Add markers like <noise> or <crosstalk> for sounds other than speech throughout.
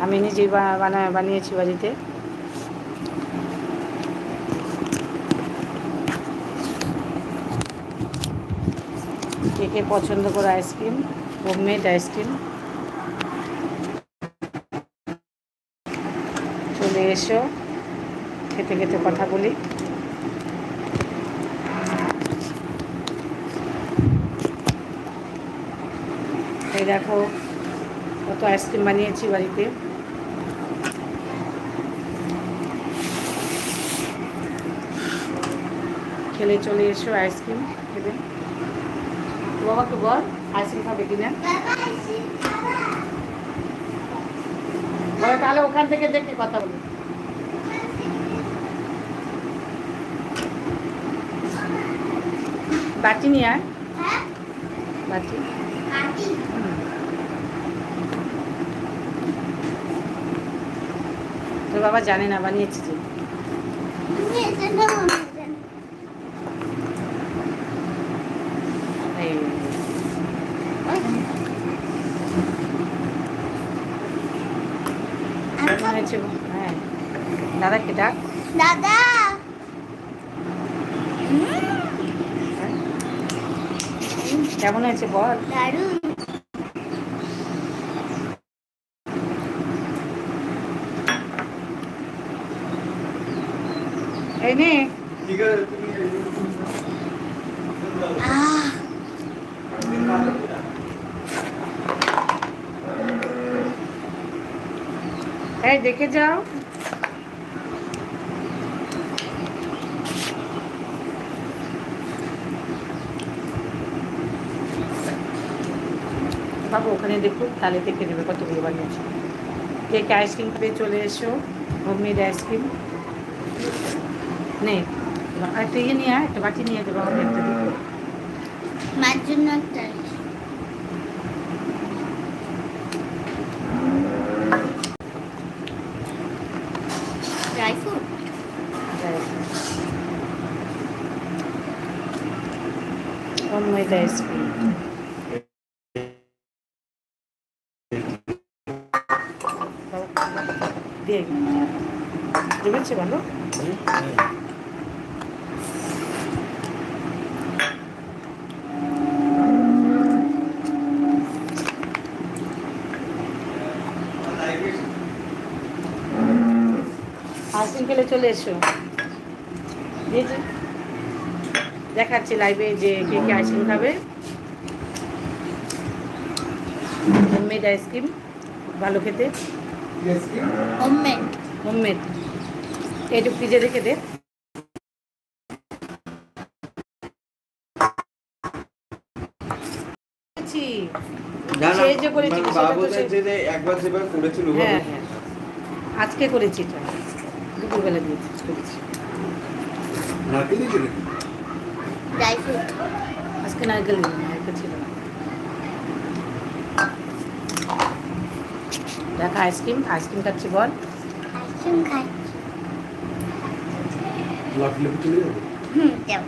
আমি নিজেই বা- বানা, বানিয়েছি বাড়িতে। কে কে পছন্দ করে আইসক্রিম, হোমমেড আইসক্রিম। চলে এসো, খেতে খেতে কথা বলি। এই দেখো কত আইসক্রিম বানিয়েছি বাড়িতে। খেলে চলে এসো, আইসক্রিম খেতে। বাবাকে বল, আইসক্রিম খাবে কিনা? তাহলে ওখান থেকে দেখে কথা বলি। বাটি নিয়ে বাটি হুম। তোর বাবা জানে না বানিয়েছি যে। কেমন হয়েছে হ্যাঁ দাদাকে ডাক। দাদা! হ্যাঁ। কেমন হয়েছে বল? দারুণ এই দেখে যাও। বাবু, ওখানে দেখুক তাহলে দেখে নেবে কতগুলো বানিয়েছে। কেক আইসক্রিম পেয়ে চলে এসো, হোমমেড আইসক্রিম। নে একটা ইয়ে নিয়ে একটা বাটি নিয়ে দেবো আমি একটা মার জন্য একটা ভালো? আইসক্রিম খেলে চলে এসো? দেখাচ্ছি লাইভে যে কে কে আইসক্রিম খাবে। হোমমেড আইসক্রিম ভালো খেতে। হোমমেড হোমমেড একটু ফ্রিজে রেখে দে। করেছি, মানে একবার যেভাবে করেছিল হ্যাঁ হ্যাঁ। আজকে করেছি এটা। দুপুরবেলা দিয়েছি করেছি। আজকে নারকেল নারকেল ছিল না। দেখা আইসক্রিম আইসক্রিম খাচ্ছি বল। আইসক্রিম খাই। হুম যাও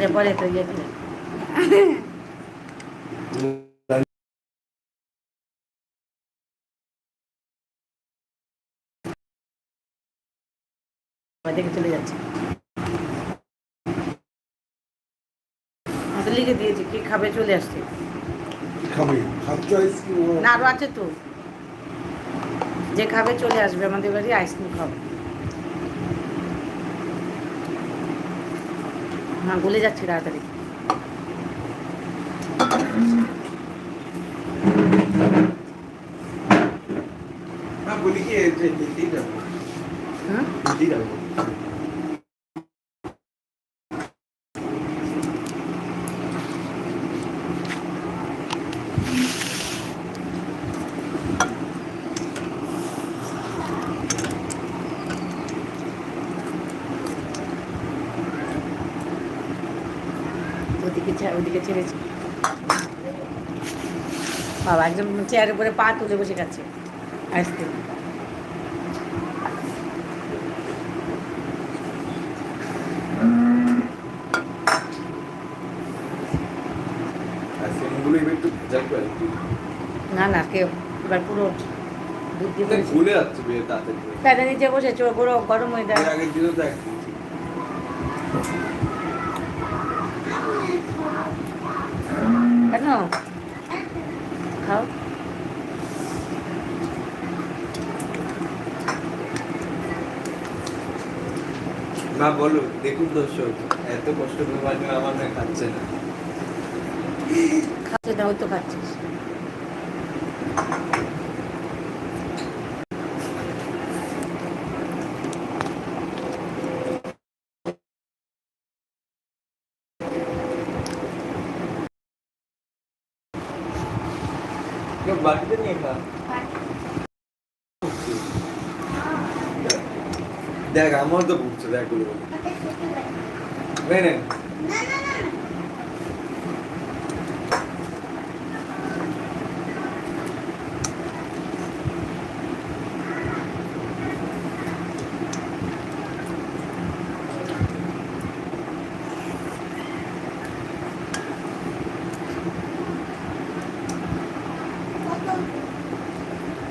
আর আচ্ছা পরে তো ইয়ে দেখে চলে যাচ্ছে। লিখে দিয়েছি কি খাবে চলে আসছে। না আরও আছে তো। যে খাবে চলে আসবে আমাদের বাড়ি আইসক্রিম খাবে। হ্যাঁ গলে যাচ্ছে তাড়াতাড়ি। না ওইদিকে ছেড়েছি বাবা একজন চেয়ারের উপরে পা তুলে বসে গেছে। আইসক্রিম। না না কেউ। এবার পুরো নিচে বসে গরম হয়ে যায়। আগের দিনও ছিল। খাও। মা বলো দেখুন দর্শক এত কষ্ট করে বানিয়ে আমার না খাচ্ছে না। খাচ্ছে না ও তো খাচ্ছিস কেউ বাড়িতে নিয়ে খা দেখ আমার তো ঘুরছে দেখ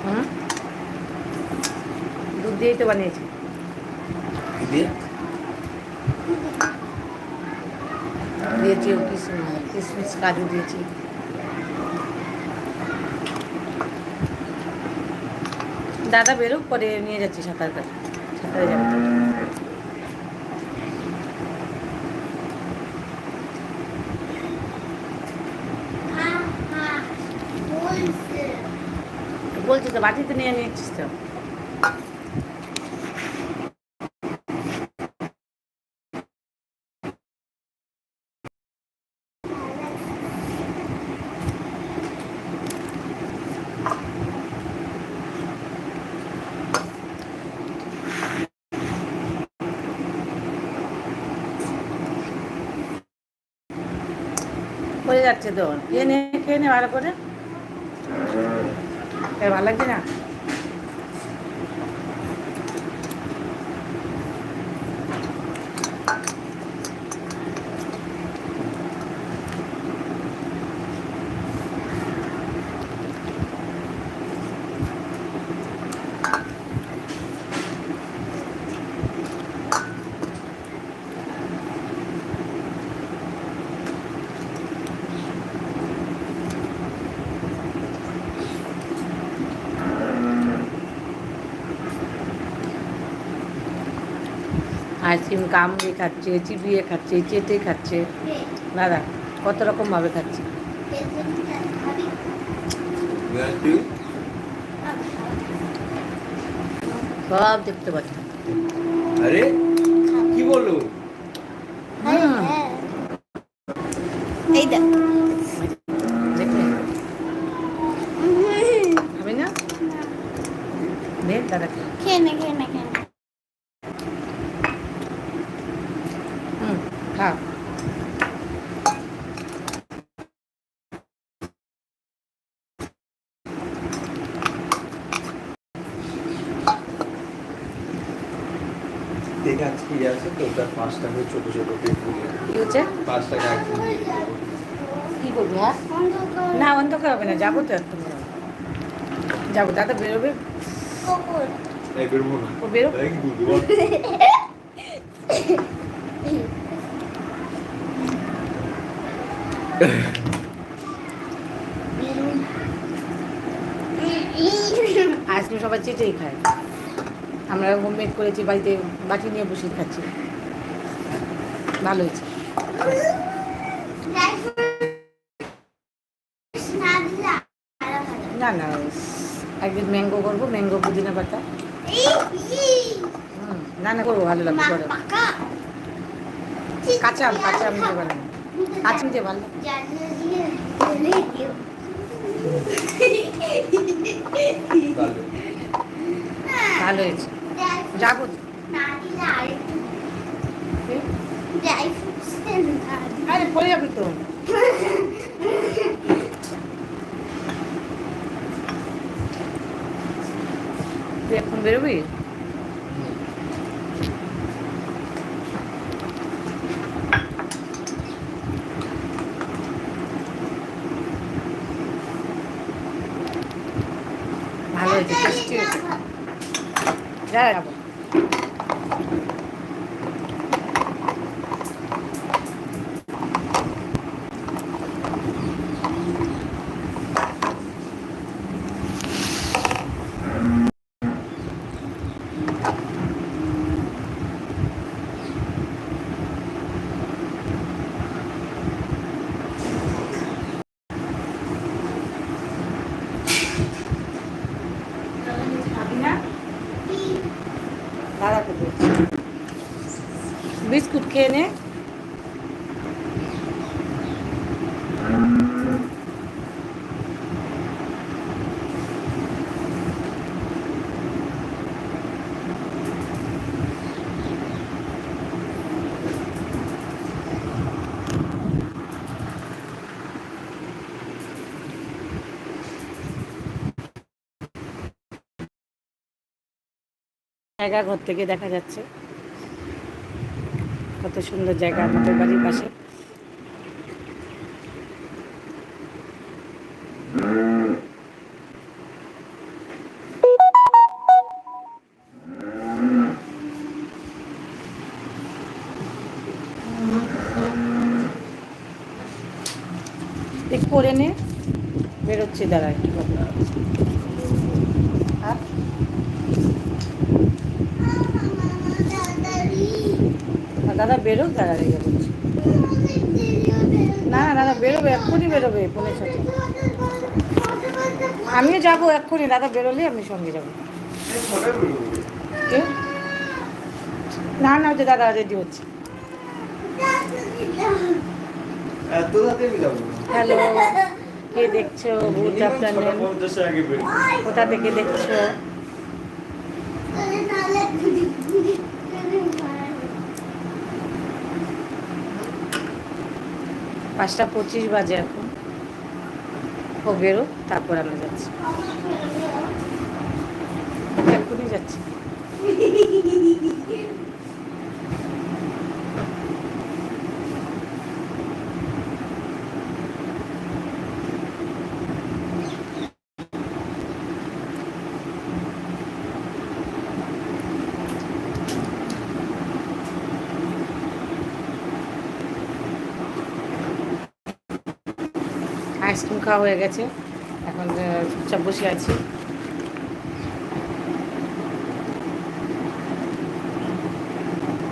হুম? দুধ দিয়েই তো বানিয়েছি। দিয়ে। দিয়েছি কিশমিশ কিশমিশ কাজু দিয়েছি। দাদা বেরোক পরে নিয়ে যাচ্ছি সাঁতার কাছে সাঁতারে যাবে। বলছি তো বাটিতে নিয়ে নিচ্ছিস তো। যাচ্ছে তো। খেয়ে নে খেয়ে নে ভালো করে। ভালো লাগছে না? আইসক্রিম কামড়ে খাচ্ছে চিবিয়ে খাচ্ছে চেটে খাচ্ছে। দাদা কত রকম ভাবে খাচ্ছে? সব দেখতে পাচ্ছি। আরে কি বলো? এই দেখ দেখলে হবে না নে দাদা খেয়ে নে খেয়ে নে খেয়ে নে হুম খা দেখে আজকে ইয়ে আছে তো তার পাঁচ ছোট ছোট পেট পুড়িয়ে কি হচ্ছে? পাঁচ একদম দিয়ে দেবো। কি করবি হ্যাঁ? না অন্ধকার হবে না যাব তো যাব দাদা বেরোবে? না? আইসক্রিম সবাই চেটেই খায়। আমরা হোমমেড করেছি বাড়িতে বাটি নিয়ে বসে খাচ্ছি ভালো হয়েছে। না না, একদিন ম্যাঙ্গো করব ম্যাঙ্গো পুদিনা পাতা। না না, করব, ভালো লাগবে করো কাঁচা আম কাঁচা আম দিয়ে বানাবো কাঁচা ভালো। ভালো হয়েছে। যাব। ড্রাই আরে পড়ে যাবে তো। এখন বেরোবি? ভালো হয়েছে টেস্টি হয়েছে। যাব খেয়ে নে জায়গা ঘর থেকে দেখা যাচ্ছে। কত সুন্দর জায়গা আমাদের বাড়ির পাশে। করে নে। বেরোচ্ছি দাঁড়া একটু আর দাদা বেরোক, দাদা রেগে বলছি না দাদা বেরোবে, এক্ষুনি বেরোবে পনেরো সাথে আমিও যাব এক্ষুনি, দাদা বেরোলে আমি সঙ্গে যাব? না না হচ্ছে দাদা রেডি হচ্ছে। হ্যালো, কে দেখছ। কোথা থেকে দেখছ পাঁচটা পঁচিশ বাজে এখন। ও তারপর আমরা যাচ্ছি। এখনই যাচ্ছি আইসক্রিম খাওয়া হয়ে গেছে। এখন চুপচাপ বসে আছি।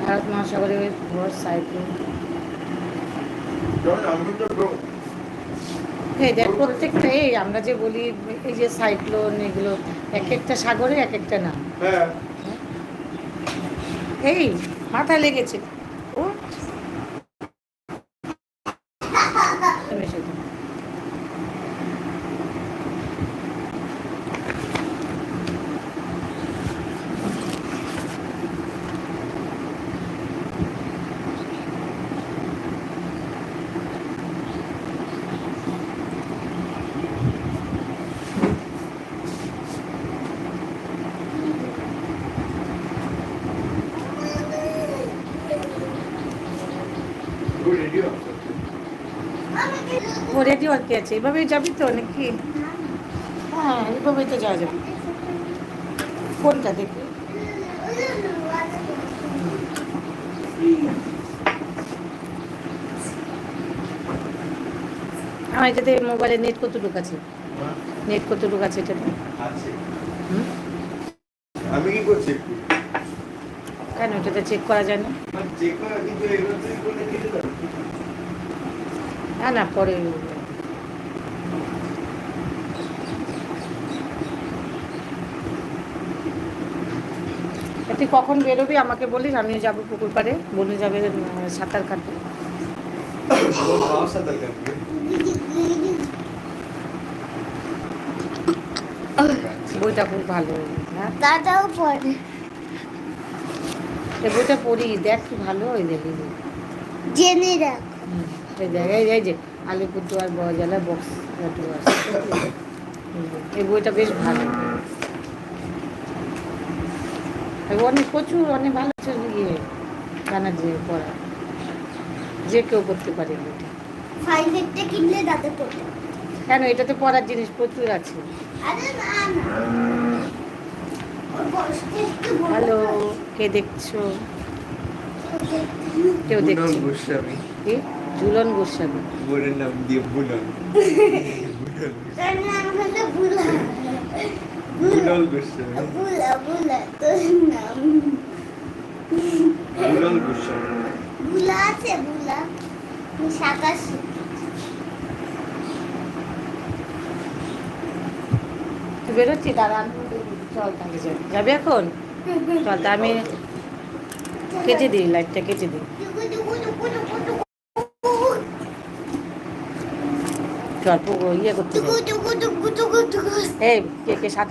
ভারত মহাসাগরের ঘর সাইক্লোন এই দেখ প্রত্যেকটা এই আমরা যে বলি এই যে সাইক্লোন এগুলো এক একটা সাগরে এক একটা নাম। হ্যাঁ। এই মাথায় লেগেছে ও এসে দে। ও রেডি আর কি আছে? এভাবেই যাবি তো নাকি? হ্যাঁ এভাবেই তো যাওয়া যাবে। কোনটা দেখি আমার এটাতে মোবাইলে নেট কতটুকু আছে? নেট কতটুকু আছে এটাতে? আমি কি করছি কেন এটাতে চেক করা যায় না? চেক করা কিন্তু এগুলো তুই করলে কেটে না না পরে তুই কখন বেরোবি আমাকে বলিস আমিও যাব পুকুর পাড়ে। বলে যাবে সাঁতার কাটবে। বইটা খুব ভালো। হ্যাঁ? দাদাও পড়ে। এই বইটা পড়ি দেখ কি ভালো ওই দেখি। জেনে রাখ। এই এই এই যে আলিপুরদুয়ার বড়জলা বক্স এই বইটা বেশ ভালো। অনেক প্রচুর অনেক ভালো ইয়ে যে পড়া যে কেউ করতে পারে এই বইটা ফাইভ কিনলে দাদা পড়বে কেন? এটাতে পড়ার জিনিস প্রচুর আছে। হ্যালো কে দেখছ? কেউ দেখছে? গোস্বামী। কি? ঝুলন গোস্বামী। বোনের নাম দিয়ে বুনন <laughs> তার নাম হলো বুনল গোস্বামী বুলা বুলা তোর নাম বুনল গোস্বামী বুলা আছে বুলা তুই বেরোচ্ছি দাঁড়ান চল তাহলে যাবি এখন চল তা আমি কেটে দিই লাইটটা কেটে দিই চল ইয়ে করতে এই কে কে সাঁতার